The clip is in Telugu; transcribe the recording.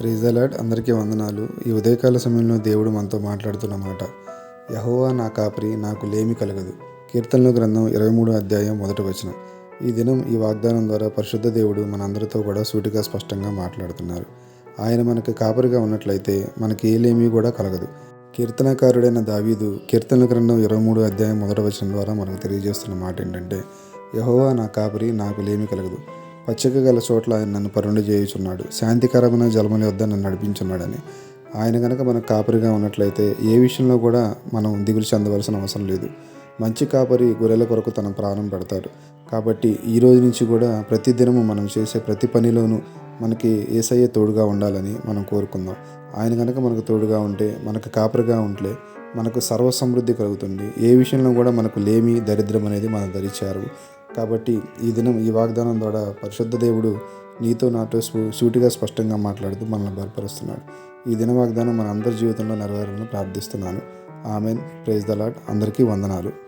ప్రైజ్ అందరికీ వందనాలు. ఈ ఉదయకాల సమయంలో దేవుడు మనతో మాట్లాడుతున్న మాట యహోవా నా కాపరి నాకు లేమి కలగదు. కీర్తనల గ్రంథం ఇరవై మూడు అధ్యాయం మొదటి వచనం. ఈ దినం ఈ వాగ్దానం ద్వారా పరిశుద్ధ దేవుడు మనందరితో కూడా సూటిగా స్పష్టంగా మాట్లాడుతున్నారు. ఆయన మనకి కాపరిగా ఉన్నట్లయితే మనకి ఏ లేమి కూడా కలగదు. కీర్తనకారుడైన దావీదు కీర్తనల గ్రంథం ఇరవై మూడు అధ్యాయం మొదటి వచనం ద్వారా మనకు తెలియజేస్తున్న మాట ఏంటంటే యహోవా నా కాపరి నాకు లేమి కలగదు. పచ్చిక గల చోట్ల ఆయన నన్ను పరుండి చేయుచున్నాడు. శాంతికరమైన జలముల వద్ద నన్ను నడిపించున్నాడని. ఆయన కనుక మనకు కాపరిగా ఉన్నట్లయితే ఏ విషయంలో కూడా మనం దిగులు చెందవలసిన అవసరం లేదు. మంచి కాపరి గొర్రెల కొరకు తన ప్రాణం పెడతాడు. కాబట్టి ఈ రోజు నుంచి కూడా ప్రతి దినము మనం చేసే ప్రతి పనిలోనూ మనకి ఏసయ్య తోడుగా ఉండాలని మనం కోరుకుందాం. ఆయన కనుక మనకు తోడుగా ఉంటే మనకు కాపరిగా ఉంటే మనకు సర్వసమృద్ధి కలుగుతుంది. ఏ విషయంలో కూడా మనకు లేమి దరిద్రం అనేది మన దరిచారు కాబట్టి ఈ దినం ఈ వాగ్దానం ద్వారా పరిశుద్ధ దేవుడు నీతో నాతో సూటిగా స్పష్టంగా మాట్లాడుతూ మనల్ని బలపరుస్తున్నాడు. ఈ దిన వాగ్దానం మన అందరి జీవితంలో నెరవేరాలని ప్రార్థిస్తున్నాను. ఆమెన్. ప్రైజ్ ద లాడ్ అందరికీ వందనాలు.